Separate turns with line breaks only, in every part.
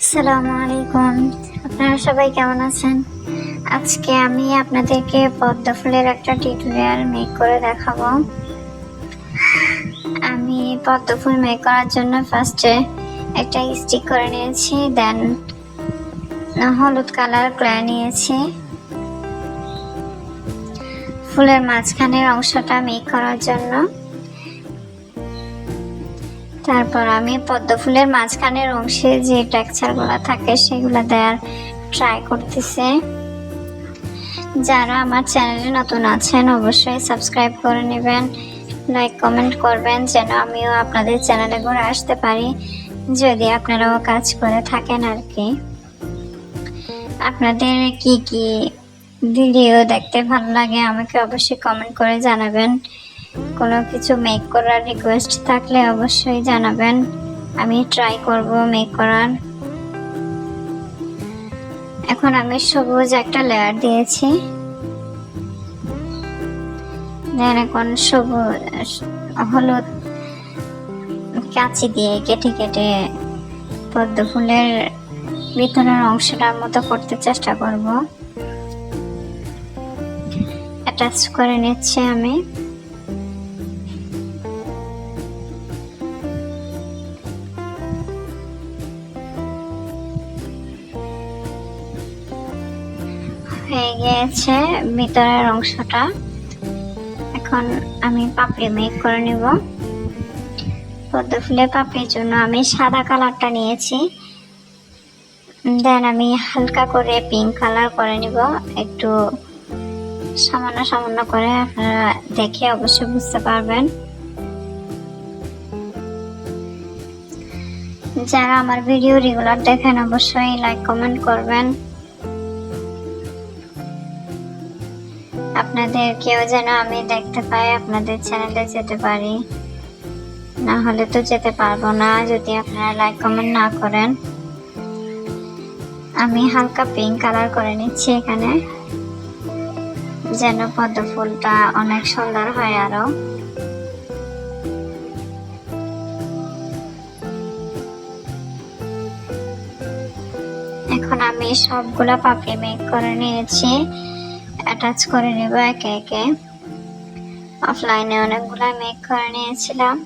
আসসালামু আলাইকুম। আপনারা সবাই কেমন আছেন? আজকে আমি আপনাদেরকে পদ্ম ফুলের একটা টিউটোরিয়াল মেক করে দেখাবো। আমি পদ্ম ফুল মেক করার জন্য ফার্স্টে একটা স্টিক করে নিয়েছি দেন হলুদ কালার ক্লে নিয়েছি। ফুলের মাঝখানের অংশটা মেক করার জন্য তারপর আমি পদ্ম ফুলের মাঝখানের অংশে যে টেক্সচারগুলো থাকে, সেগুলো দেওয়ার ট্রাই করতেছি। যারা আমার চ্যানেলে নতুন আছেন, অবশ্যই সাবস্ক্রাইব করে নেবেন লাইক কমেন্ট করবেন, যেন আমিও আপনাদের চ্যানেলে ঘুরে আসতে পারি, যদি আপনারাও কাজ করে থাকেন আর কি। আপনাদের কি কি ভিডিও দেখতে ভালো লাগে, আমাকে অবশ্যই কমেন্ট করে জানাবেন। কোনো কিছু মেক করার রিকোয়েস্ট থাকলে অবশ্যই জানাবেন। আমি ট্রাই করব মেক করার। এখন আমি সবুজ একটা লেয়ার দিয়েছি। দেন এখন সবুজ, হলুদ কাঁচি দিয়ে কেটে কেটে পদ্ম ফুলের ভিতরের অংশটার মতো করতে চেষ্টা করব। অ্যাটাচ করে নিচ্ছি আমি। হয়ে গিয়েছে ভিতরের অংশটা। এখন আমি পাপড়ি মেক করে নেব। পদ্ম ফুলের পাপড়ির জন্য আমি সাদা কালারটা নিয়েছি। দেন আমি হালকা করে পিঙ্ক কালার করে নিব। একটু সামান্য সামান্য করে আপনারা দেখে অবশ্যই বুঝতে পারবেন। যারা আমার ভিডিও রেগুলার দেখেন, অবশ্যই লাইক কমেন্ট করবেন। আপনাদের কেউ যেন আমি দেখতে পাই, আপনাদের চ্যানেলে যেতে পারি। না হলে তো যেতে পারব না, যদি আপনারা লাইক কমেন্ট না করেন। আমি হালকা পিঙ্ক কালার করে নিচ্ছি এখানে। যেন পদ্ম ফুলটা অনেক সুন্দর হয় আরও। এখন আমি সবগুলা পাপড়ি মেক করে নিয়েছি। অ্যাটাচ করে নেব একে একে। অফলাইনে অনেকগুলো মেক করে নিয়েছিলাম।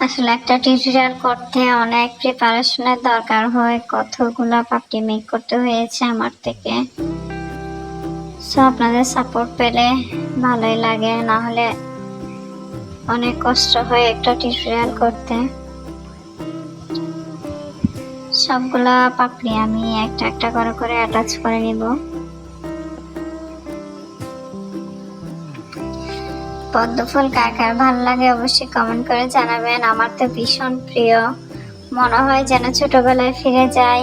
আসলে একটা টিউটোরিয়াল করতে অনেক প্রিপারেশনের দরকার হয়, কতগুলো পাপড়ি মেক করতে হয়েছে আমার থেকে। সো আপনাদের সাপোর্ট পেলে ভালোই লাগে না হলে অনেক কষ্ট হয় একটা টিউটোরিয়াল করতে। সবগুলা পাপড়ি আমি একটা একটা করে করে অ্যাটাচ করে নিব। পদ্ম ফুল কার কার ভালো লাগে অবশ্যই কমেন্ট করে জানাবেন। আমার তো ভীষণ প্রিয়। মনে হয় যেন ছোটবেলায় ফিরে যাই।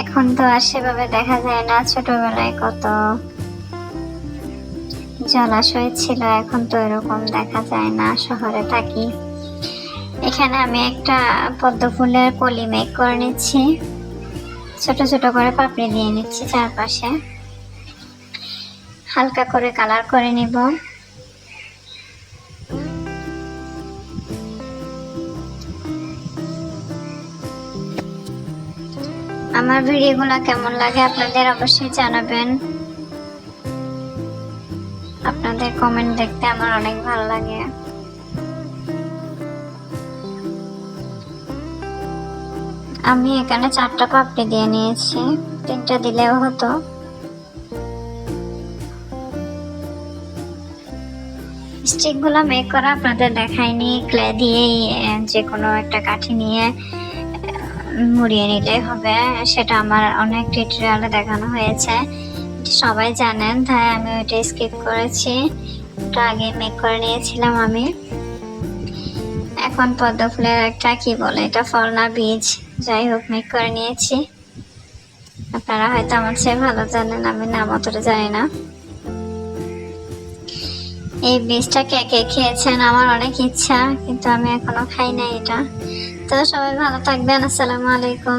এখন তো আর সেভাবে দেখা যায় না, ছোটবেলায় কত জলাশয় ছিল, এখন তো এরকম দেখা যায় না, শহরে থাকি। এখানে আমি একটা পদ্ম ফুলের কলি মেক করে নিচ্ছি। ছোট ছোট করে পাপড়ি দিয়ে নিচ্ছি চারপাশে। হালকা করে কালার করে নিব। আমার ভিডিওগুলো কেমন লাগে আপনাদের অবশ্যই জানাবেন। আপনাদের কমেন্ট দেখতে আমার অনেক ভালো লাগে। আমি এখানে চারটা পাপড়ি দিয়ে নিয়েছি। তিনটা দিলেও হতো। স্টিকগুলো মেক করা আপনাদের দেখায়নি ক্লে দিয়েই যে কোনো একটা কাঠি নিয়ে মুড়িয়ে নিলে হবে। সেটা আমার অনেক টিউটোরিয়ালে দেখানো হয়েছে। সবাই জানেন, তাই আমি ওইটা স্কিপ করেছি। ওটা আগে মেক করে নিয়েছিলাম আমি। এখন পদ্ম ফুলের একটা, কি বলে এটা ফল না বীজ। যাই হোক মেক করে নিয়েছি। আপনারা হয়তো আমার চেয়ে ভালো জানেন, আমি নাম অতটা জানি না। এই বীজটা কে কে খেয়েছেন আমার অনেক ইচ্ছা, কিন্তু আমি এখনও খাই নাই এটা। তো সবাই ভালো থাকবেন, আসসালামু আলাইকুম।